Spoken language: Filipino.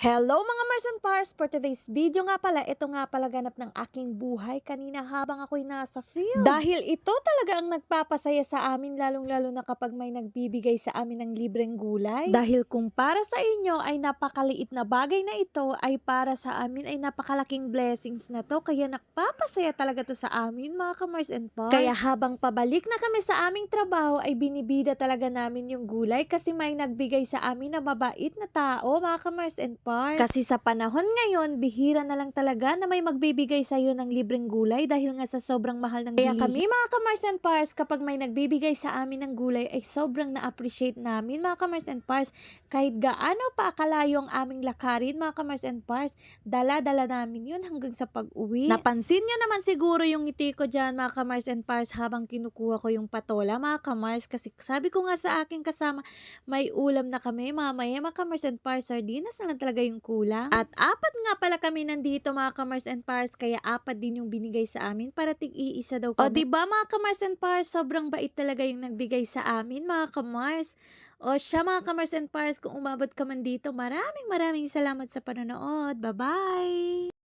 Hello mga Mars and Pars! For today's video nga pala, ito nga pala ganap ng aking buhay kanina habang ako'y nasa field. Dahil ito talaga ang nagpapasaya sa amin lalong-lalo na kapag may nagbibigay sa amin ng libreng gulay. Dahil kung para sa inyo ay napakaliit na bagay na ito, ay para sa amin ay napakalaking blessings na to. Kaya nagpapasaya talaga to sa amin mga ka-Mars and Pars. Kaya habang pabalik na kami sa aming trabaho ay binibida talaga namin yung gulay kasi may nagbigay sa amin na mabait na tao mga ka-Mars and Pars. Kasi sa panahon ngayon, bihira na lang talaga na may magbibigay sa iyo ng libreng gulay dahil nga sa sobrang mahal ng Kaya bilihin. kami mga ka-Mars and Pars, kapag may nagbibigay sa amin ng gulay ay sobrang na-appreciate namin mga ka-Mars and Pars. Kahit gaano pa kalayo ang aming lakarin mga ka-Mars and Pars, dala-dala namin yun hanggang sa pag-uwi. Napansin nyo naman siguro yung ngiti ko dyan mga ka-Mars and Pars habang kinukuha ko yung patola mga ka-Mars kasi sabi ko nga sa aking kasama, may ulam na kami mamaya mga ka-Mars and Pars, sardinas na lang talaga yung kulang. At apat nga pala kami nandito mga ka-Mars and Pars, kaya apat din yung binigay sa amin para tig-iisa daw kami. O diba mga ka-Mars and Pars, sobrang bait talaga yung nagbigay sa amin mga ka-Mars. O siya mga ka-Mars and Pars, kung umabot ka man dito, maraming maraming salamat sa panonood. Bye-bye!